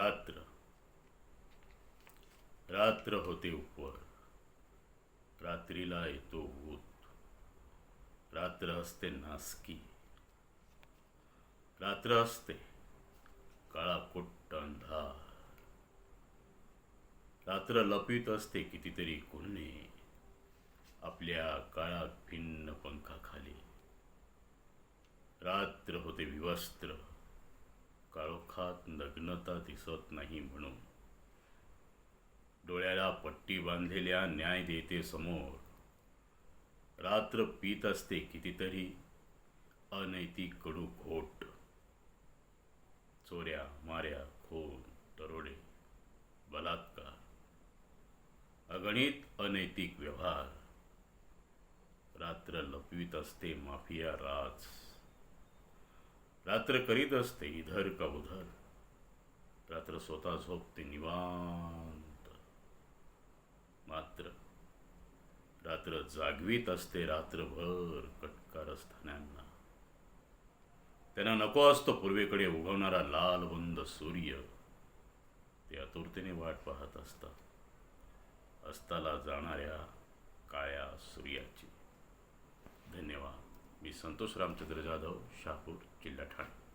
रात्र. रात्र होते उपवर रात्रीला येतो भूत. रात्र असते नासकी. रात्र असते काळा कुट्ट अंधार. रात्र लपित असते कितीतरी गुन्हे आपल्या काळा भिन्न पंखाखाली. रात्र होते विवस्त्र. काळोखात नग्नता दिसत नाही म्हणून. डोळ्याला पट्टी बांधलेल्या न्याय देते समोर. रात्र पीत असते कितीतरी. अनैतिक कडू घोट. चोऱ्या माऱ्या खून दरोडे बलात्कार. अगणित अनैतिक व्यवहार. रात्र लपवीत असते माफिया राज. रात्र करीत असते इधर का उधर. रात्र स्वतः झोपते निवांत. मात्र रात्र जागवीत असते रात्रभर कटकारस्थानांना त्यांना नको असतो पूर्वेकडे उगवणारा लालबंद सूर्य. ते आतुरतेने वाट पाहत असतात. अस्ताला जाणाऱ्या काळ्या सूर्याची. संतोष रामचंद्र जाधव शहापूर जिल्हा ठाणे.